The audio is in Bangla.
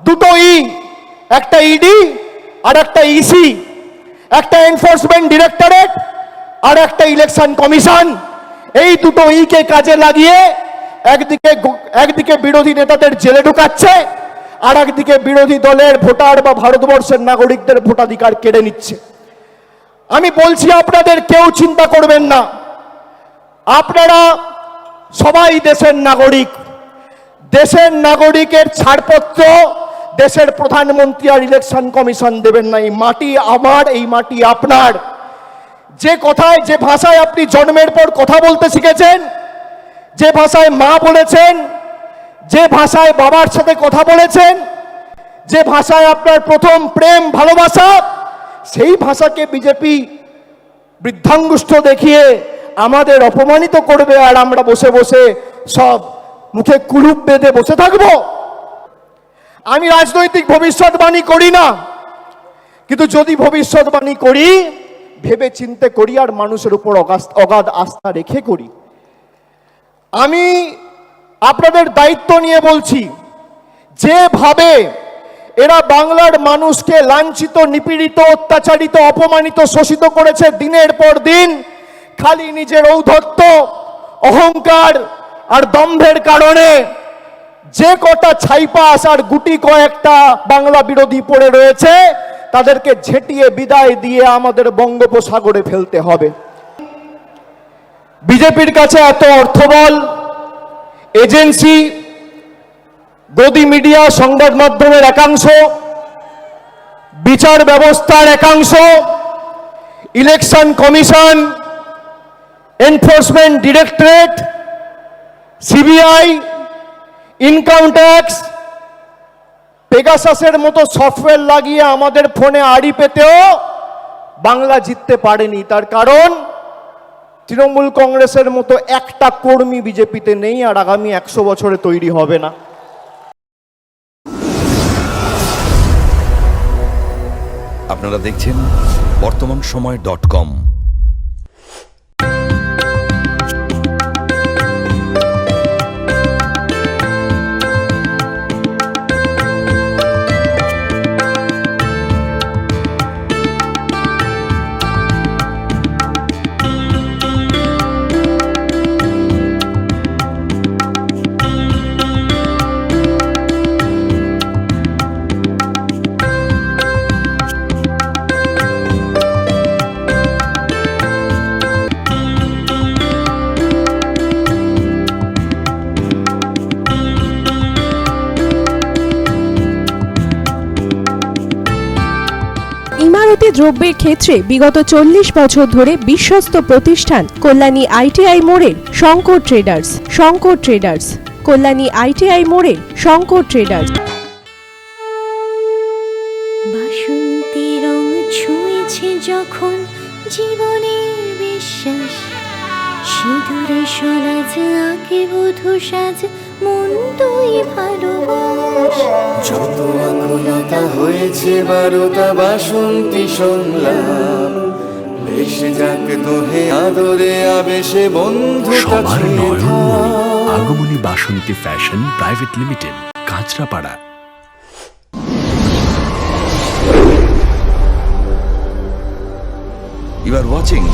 দুটো ই, একটা ইডি আর একটা ইসি একটা এনফোর্সমেন্ট ডিরেক্টরেট আর একটা ইলেকশন কমিশন এই দুটো ইকে কাজে লাগিয়ে একদিকে একদিকে বিরোধী নেতাদের জেলে ঢুকাচ্ছে আর একদিকে বিরোধী দলের ভোটার বা ভারতবর্ষের নাগরিকদের ভোটাধিকার কেড়ে নিচ্ছে। আমি বলছি, আপনাদের কেউ চিন্তা করবেন না। আপনারা সবাই দেশের নাগরিক। দেশের নাগরিকের ছাড়পত্র দেশের প্রধানমন্ত্রী আর ইলেকশন কমিশন দেবেন না। এই মাটি আমার, এই মাটি আপনার। যে কথায়, যে ভাষায় আপনি জন্মের পর কথা বলতে শিখেছেন, যে ভাষায় মা বলেছেন, যে ভাষায় বাবার সাথে কথা বলেছেন, যে ভাষায় আপনার প্রথম প্রেম, ভালোবাসা, সেই ভাষাকে বিজেপি বৃদ্ধাঙ্গুষ্ঠ দেখিয়ে আমাদের অপমানিত করবে আর আমরা বসে বসে সব মুখে কুলুপ বেঁধে বসে থাকব। আমি রাজনৈতিক ভবিষ্যৎবাণী করি না। কিন্তু যদি ভবিষ্যৎবাণী করি ভেবে চিন্তে করি আর মানুষের উপর অগাধ আস্থা রেখে করি। আমি আপনাদের দায়িত্ব নিয়ে বলছি, যেভাবে এরা বাংলার মানুষকে লাঞ্ছিত, নিপীড়িত, অত্যাচারিত, অপমানিত, শোষিত করেছে দিনের পর দিন, খালি নিজের ঔদ্ধত্য, অহংকার আর দম্ভের কারণে যে কটা ছাইপাস আর গুটি কয়েকটা বাংলা বিরোধী পড়ে রয়েছে, তাদেরকে ঝেঁটিয়ে বিদায় দিয়ে আমাদের বঙ্গোপসাগরে ফেলতে হবে। বিজেপির কাছে এত অর্থবল, এজেন্সি গদি মিডিয়া, সংবাদ মাধ্যমের একাংশ, বিচার ব্যবস্থার একাংশ, election commission, enforcement directorate, CBI income tax, পেগাসাসের মতো সফটওয়্যার লাগিয়ে আমাদের ফোনে আড়ি পেতেও বাংলা জিততে পারেনি। তার কারণ, তৃণমূল কংগ্রেসের মতো একটা কর্মী বিজেপিতে নেই আর আগামী একশো বছরে তৈরি হবে না। আপনারা দেখছেন বর্তমান সময় ডট কম। ইমারতি দ্রব্যের ক্ষেত্রে বিগত চল্লিশ বছর ধরে বিশ্বস্ত প্রতিষ্ঠান কল্যাণী আইটিআই মোড়ের Shankar traders Shankar traders, Kalyani ITI মোড়ের শঙ্কর ট্রেডার্স। বাসন্তী রং ছুঁয়েছে যখন জীবনের বিশ্বাস। সিঁদুরে সরাজ আগে বধু সাজ মন তুই ভালোবাস। যত আকুলতা হয়েছে বারোটা বাসন্তী সংলাপ ভেসে যাক দোহে আদরে আবেশে বন্ধু সবার Nayanmoni Agomoni Basanti fashion private limited Kanchrapara. You are watching